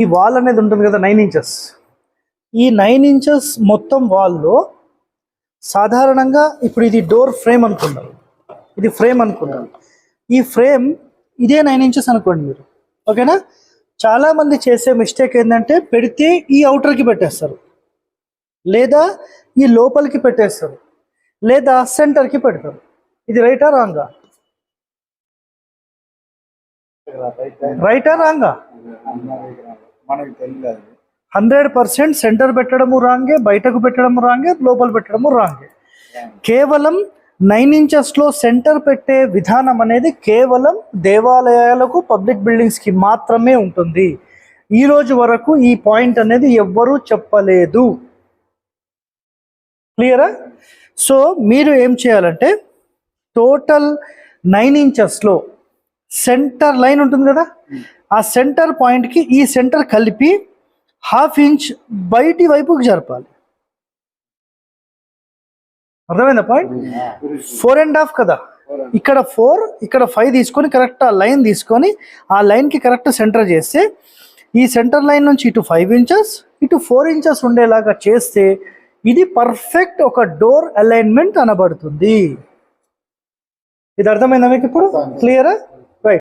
ఈ వాల్ అనేది ఉంటుంది కదా నైన్ ఇంచెస్ ఈ నైన్ ఇంచెస్ మొత్తం వాల్లో సాధారణంగా ఇప్పుడు ఇది డోర్ ఫ్రేమ్ అనుకుందాం. ఇది ఫ్రేమ్ అనుకుందాం. ఈ ఫ్రేమ్ ఇదే నైన్ ఇంచెస్ అనుకోండి మీరు. ఓకేనా చాలామంది చేసే మిస్టేక్ ఏంటంటే పెడితే ఈ అవుటర్కి పెట్టేస్తారు. లేదా ఈ లోపలికి పెట్టేస్తారు. లేదా సెంటర్కి పెడతారు. ఇది రైటా రాంగా రైటా రాంగా హండ్రెడ్ పర్సెంట్ సెంటర్ పెట్టడము రాంగే బయటకు పెట్టడము రాంగే లోపల పెట్టడము రాంగే కేవలం నైన్ ఇంచెస్లో సెంటర్ పెట్టే విధానం అనేది కేవలం దేవాలయాలకు పబ్లిక్ బిల్డింగ్స్కి మాత్రమే ఉంటుంది. ఈ రోజు వరకు ఈ పాయింట్ అనేది ఎవ్వరూ చెప్పలేదు. క్లియరా సో మీరు ఏం చేయాలంటే టోటల్ నైన్ ఇంచెస్లో సెంటర్ లైన్ ఉంటుంది కదా? ఆ సెంటర్ పాయింట్కి ఈ సెంటర్ కలిపి హాఫ్ ఇంచ్ బయటి వైపుకి జరపాలి. అర్థమైందా పాయింట్ ఫోర్ అండ్ హాఫ్ కదా? ఇక్కడ ఫోర్ ఇక్కడ ఫైవ్ తీసుకొని కరెక్ట్ ఆ లైన్ తీసుకొని ఆ లైన్కి కరెక్ట్ సెంటర్ చేస్తే ఈ సెంటర్ లైన్ నుంచి ఇటు ఫైవ్ ఇంచెస్ ఇటు ఫోర్ ఇంచెస్ ఉండేలాగా చేస్తే ఇది పర్ఫెక్ట్ ఒక డోర్ అలైన్మెంట్ అనబడుతుంది. ఇది అర్థమైందా మీకు ఇప్పుడు? క్లియరా